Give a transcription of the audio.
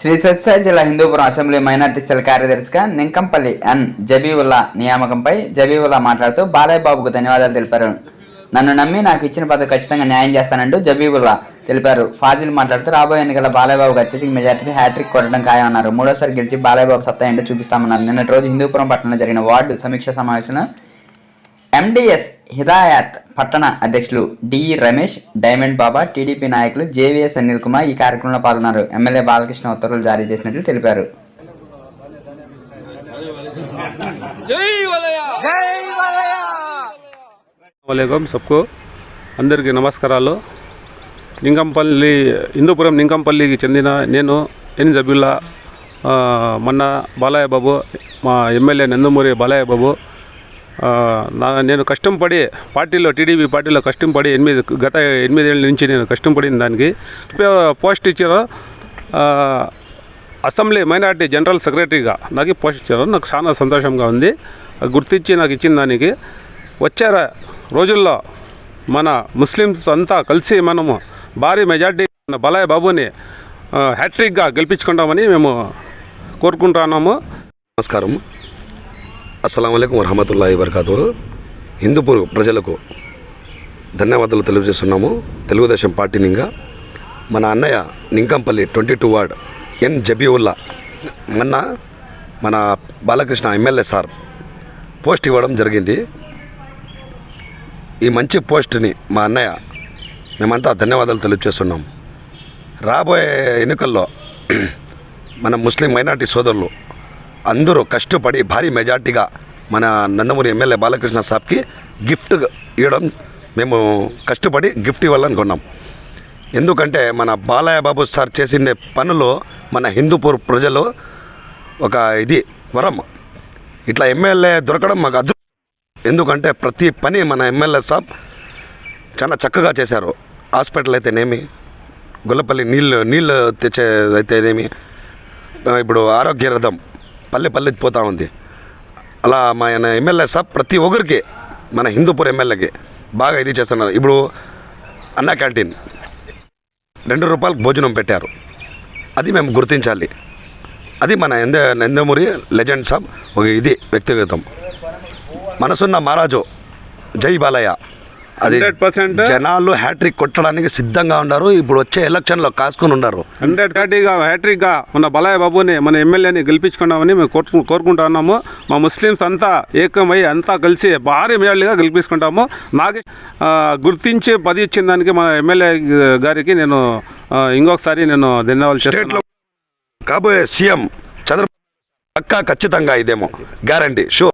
శ్రీ సత్యసాయి జిల్లా Hindupuram assembly minority cell కార్యదర్శిగా నింకంపల్లి ఎన్. జబీవుల్లా నియామకంపై జబీవుల్లా మాట్లాడుతూ బాలయ్యబాబుకు ధన్యవాదాలు తెలిపారు. నన్ను నమ్మి నాకు ఇచ్చిన పదవి ఖచ్చితంగా న్యాయం చేస్తానంటూ జబీవుల్లా తెలిపారు. ఫాజిల్ మాట్లాడుతూ రాబోయే ఎన్నికల బాలయ్యబాబుకు అత్యధిక మెజార్టీ హ్యాట్రిక్ కొట్టడం ఖాయమన్నారు. మూడోసారి గెలిచి బాలయ్యబాబు సత్తా ఏంటో చూపిస్తామన్నారు. నిన్నటి రోజు హిందూపురం పట్టణంలో జరిగిన వార్డు సమీక్ష సమావేశంలో ఎండిఎస్ హిదాయత్ పట్టణ అధ్యక్షులు D Ramesh diamond Baba TDP నాయకులు జేవీఎస్ అనిల్ కుమార్ ఈ కార్యక్రమంలో పాల్గొన్నారు. ఎమ్మెల్యే బాలకృష్ణ ఉత్తర్వులు జారీ చేసినట్లు తెలిపారు. సబ్కు అందరికీ నమస్కారాలు. నింగంపల్లి హిందూపురం నింగంపల్లికి చెందిన నేను ఎన్ జబిల్లా మొన్న బాలయ్య బాబు మా ఎమ్మెల్యే నందమూరి బాలయ్య బాబు. నేను కష్టంపడి పార్టీలో టీడీపీ పార్టీలో కష్టం పడి ఎనిమిది గత ఎనిమిదేళ్ళ నుంచి నేను కష్టపడిన దానికి పోస్ట్ ఇచ్చారు. అసెంబ్లీ మైనార్టీ జనరల్ సెక్రటరీగా నాకు పోస్ట్ ఇచ్చారు. నాకు చాలా సంతోషంగా ఉంది. గుర్తించి నాకు ఇచ్చిన దానికి వచ్చే రోజుల్లో మన ముస్లిమ్స్ అంతా కలిసి మనము భారీ మెజార్టీ మన బలాయ్ బాబుని హ్యాట్రిక్గా గెలిపించుకుంటామని మేము కోరుకుంటున్నాము. నమస్కారం అస్సలం అయికం వరహమతుల్లా వరకాతు హిందూపూర్ ప్రజలకు ధన్యవాదాలు తెలియజేస్తున్నాము. తెలుగుదేశం పార్టీ నింగా మన అన్నయ్య Ninkampalli twenty two ward N Jabiulla మొన్న మన బాలకృష్ణ ఎమ్మెల్యే సార్ పోస్ట్ ఇవ్వడం జరిగింది. ఈ మంచి పోస్ట్ని మా అన్నయ్య మేమంతా ధన్యవాదాలు తెలియజేస్తున్నాం. రాబోయే ఎన్నికల్లో మన ముస్లిం మైనార్టీ సోదరులు అందరూ కష్టపడి భారీ మెజార్టీగా మన నందమూరి ఎమ్మెల్యే బాలకృష్ణ సాబ్కి గిఫ్ట్ ఇవ్వడం మేము కష్టపడి గిఫ్ట్ ఇవ్వాలనుకున్నాం ఎందుకంటే మన బాలయ్య బాబు సార్ చేసిన పనులు మన హిందూపూర్ ప్రజలు ఒక ఇది వరం. ఇట్లా ఎమ్మెల్యే దొరకడం మాకు అదృష్టం. ఎందుకంటే ప్రతి పని మన ఎమ్మెల్యే సాబ్ చాలా చక్కగా చేశారు. హాస్పిటల్ అయితేనేమి గొల్లపల్లి నీళ్ళు నీళ్ళు తెచ్చే అయితేనేమి ఇప్పుడు ఆరోగ్య రథం పల్లె పల్లె పోతూ ఉంది. అలా మా ఆయన ఎమ్మెల్యే సాబ్ ప్రతి ఒక్కరికి మన హిందూపూర్ ఎమ్మెల్యేకి బాగా ఇది చేస్తున్నారు. ఇప్పుడు అన్న క్యాంటీన్. రెండు రూపాయలకు భోజనం పెట్టారు. అది మేము గుర్తించాలి. అది మన ఎంద నందమూరి లెజెండ్ సాబ్ ఒక ఇది వ్యక్తిగతం. మనసున్న మహారాజు జై బాలయ్య. అది 100% జనాలు హ్యాట్రిక్ కొట్టడానికి సిద్ధంగా ఉన్నారు. ఇప్పుడు వచ్చే ఎలక్షన్లో కాసుకొని ఉన్నారు. హండ్రెడ్ థర్టీగా హ్యాట్రిక్గా మన బలాయ్ బాబుని మన ఎమ్మెల్యేని గెలిపించుకున్నామని మేము కోరుకు కోరుకుంటున్నాము మా ముస్లిమ్స్ అంతా ఏకమై అంతా కలిసి భారీ మేళగా గెలిపించుకుంటాము. నాకు గుర్తించి పది ఇచ్చిన దానికి మా ఎమ్మెల్యే గారికి నేను ఇంకొకసారి నేను ధన్యవాదాలు చేస్తాను కాబోయే సీఎం చంద్రబాబు పక్కా ఖచ్చితంగా ఇదేమో. Guarantee show